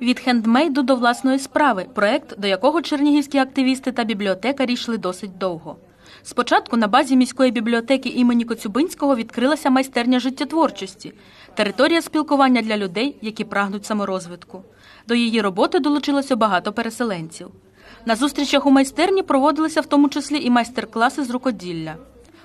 Від хендмейду до власної справи проект, до якого чернігівські активісти та бібліотекарі йшли досить довго. Спочатку на базі міської бібліотеки імені Коцюбинського відкрилася майстерня життєтворчості, територія спілкування для людей, які прагнуть саморозвитку. До її роботи долучилося багато переселенців. На зустрічах у майстерні проводилися в тому числі і майстер-класи з рукоділля.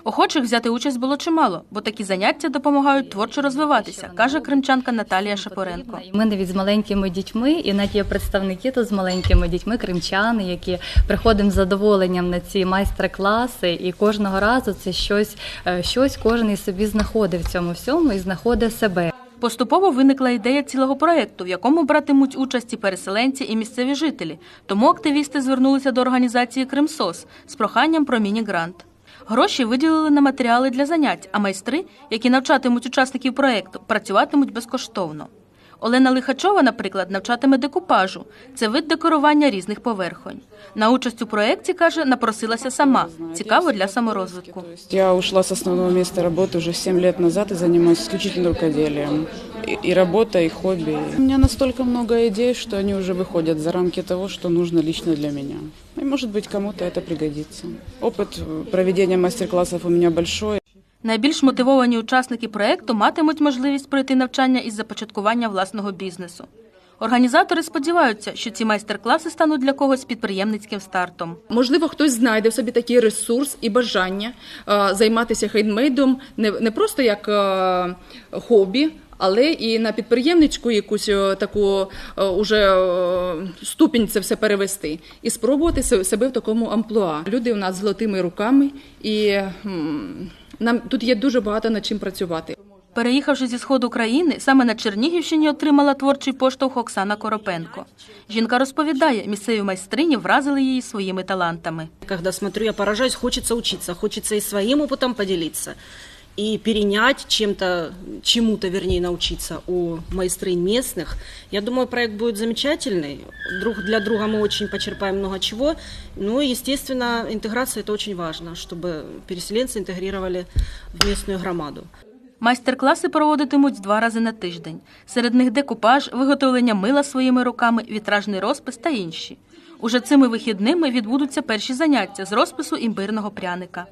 Охочих взяти участь було чимало, бо такі заняття допомагають творчо розвиватися, каже кримчанка Наталія Шапоренко. Ми навіть з маленькими дітьми, і навіть є представники тут з маленькими дітьми, кримчани, які приходимо з задоволенням на ці майстер-класи, і кожного разу це щось, е, щось кожен із собі знаходить в цьому всьому і знаходить себе. Поступово виникла ідея цілого проєкту, в якому братимуть участь і переселенці, і місцеві жителі. Тому активісти звернулися до організації Кримсос з проханням про міні-грант. Гроші виділили на матеріали для занять, а майстри, які навчатимуть учасників проєкту, працюватимуть безкоштовно. Олена Лихачова, наприклад, навчатиме декупажу. Це вид декорування різних поверхонь. На участь у проєкті, каже, напросилася сама. Цікаво для саморозвитку. Я ушла с основного места работы уже 7 лет назад и занимаюсь исключительно рукоделием. И, и работа, и хобби. У меня настолько много идей, что они уже выходят за рамки того, что нужно лично для меня. И может быть кому-то это пригодится. Опыт э, проведения мастер-классов у меня большой. Найбільш мотивовані учасники проєкту матимуть можливість пройти навчання із започаткування власного бізнесу. Організатори сподіваються, що ці майстер-класи стануть для когось підприємницьким стартом. Можливо, хтось знайде в собі такий ресурс і бажання е, займатися хендмейдом не, не просто як е, хобі, але і на підприємничку якусь е, таку е, уже е, ступінь це все перевести і спробувати себе в такому амплуа. Люди у нас з золотими руками, і нам тут є дуже багато над чим працювати. Переїхавши зі сходу країни, саме на Чернігівщині отримала творчий поштовх Оксана Коропенко. Жінка розповідає, місцеві майстрині вразили її своїми талантами. Когда смотрю, я поражаюсь, хочется учиться, хочется и своим опытом поделиться, и перенять чем-то, чему-то, вернее, научиться у майстрынь местных. Я думаю, проект будет замечательный. Друг для друга мы очень почерпаем много чего. Ну и, естественно, интеграция это очень важно, чтобы переселенцы интегрировали в местную громаду. Майстер-класи проводитимуть два рази на тиждень. Серед них декупаж, виготовлення мила своїми руками, вітражний розпис та інші. Уже цими вихідними відбудуться перші заняття з розпису імбирного пряника.